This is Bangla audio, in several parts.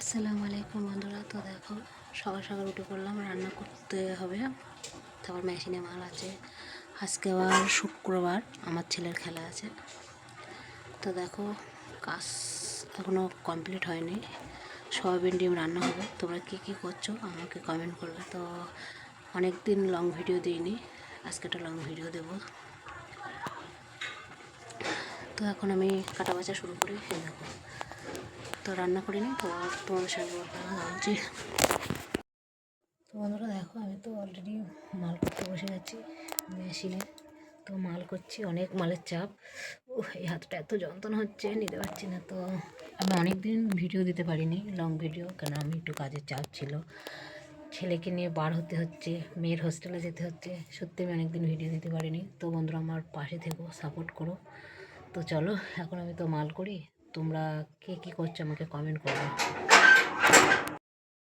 আসসালামু আলাইকুম বন্ধুরা, তো দেখো, সকাল সকাল উঠে পড়লাম, রান্না করতে হবে। তারপর মেশিনে মাল আছে। আজকে আবার শুক্রবার, আমার ছেলের খেলা আছে। তো দেখো, কাজ এখনও কমপ্লিট হয়নি। সয়াবিন ডিম রান্না হবে। তোমরা কী কী করছ, আমাকে কমেন্ট করবে। তো অনেক দিন লং ভিডিও দিইনি, আজকে একটা লং ভিডিও দেবো। তো এখন আমি কাটা বাছা শুরু করি দেখো। তো রান্না করিনি তো তোমাদের সঙ্গে বলছি তো বন্ধুরা দেখো, আমি তো অলরেডি মাল করতে বসে গেছি মেশিনে তো মাল করছি, অনেক মালের চাপ। ও এই হাতটা এত যন্ত্রণা হচ্ছে, নিতে পারছি না তো। আমি অনেক দিন ভিডিও দিতে পারিনি লং ভিডিও কেন আমি একটু কাজের চাপ ছিল। ছেলেকে নিয়ে বার হতে হচ্ছে, মেয়ের হোস্টেলে যেতে হচ্ছে। সত্যি আমি অনেকদিন ভিডিও দিতে পারিনি। তো বন্ধুরা আমার পাশে থেকো সাপোর্ট করো। তো চলো, এখন আমি তো মাল করি। তোমরা কে কী করছ আমাকে কমেন্ট করো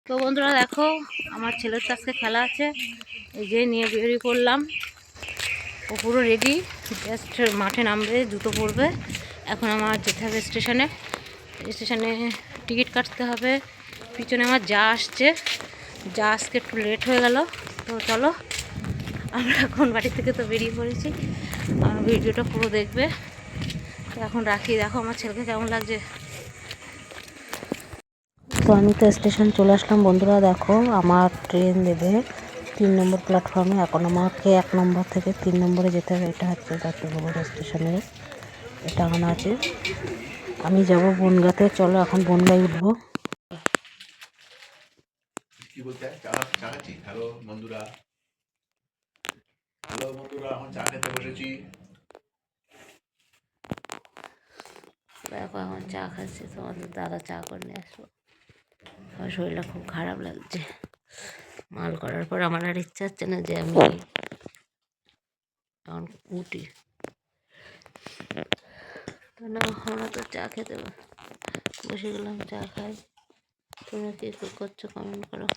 তো বন্ধুরা দেখো, আমার ছেলের তো খেলা আছে। এই যে নিয়ে বেরিয়ে করলাম ও পুরো রেডি জাস্ট মাঠে নামবে, জুতো পরবে। এখন আমার যেতে হবে স্টেশনে স্টেশনে টিকিট কাটতে হবে। পিছনে আমার যা আসছে, যা আজকে একটু লেট হয়ে গেল। তো চলো, আমরা এখন বাড়ি থেকে তো বেরিয়ে পড়েছি। ভিডিওটা পুরো দেখবে। এখন রাখি দেখো আমার ছেলেকে কেমন লাগছে। তো আমি তো স্টেশন চলে আসলাম বন্ধুরা দেখো আমার ট্রেন দেবে তিন নম্বর প্ল্যাটফর্মে এখন আমাকে এক নম্বর থেকে তিন নম্বরে যেতে হবে এটা হচ্ছে দত্তনগর স্টেশনে এটা এখন আছে। আমি যাব বনগাতে চলো এখন বনগায় উঠবো। হ্যালো বন্ধুরা। হ্যালো বন্ধুরা এখন চা খেতে বসেছি। দেখো এখন চা খাচ্ছি, তোমাদের দাদা চা করে নিয়ে আসব আমার শরীরটা খুব খারাপ লাগছে। মাল করার পর আমার আর ইচ্ছা হচ্ছে না যে আমি এখন উঠি তো না, আমরা তো চা খেতে বসে গেলাম, চা খাই। তোমরা কি করছ কমেন্ট করো।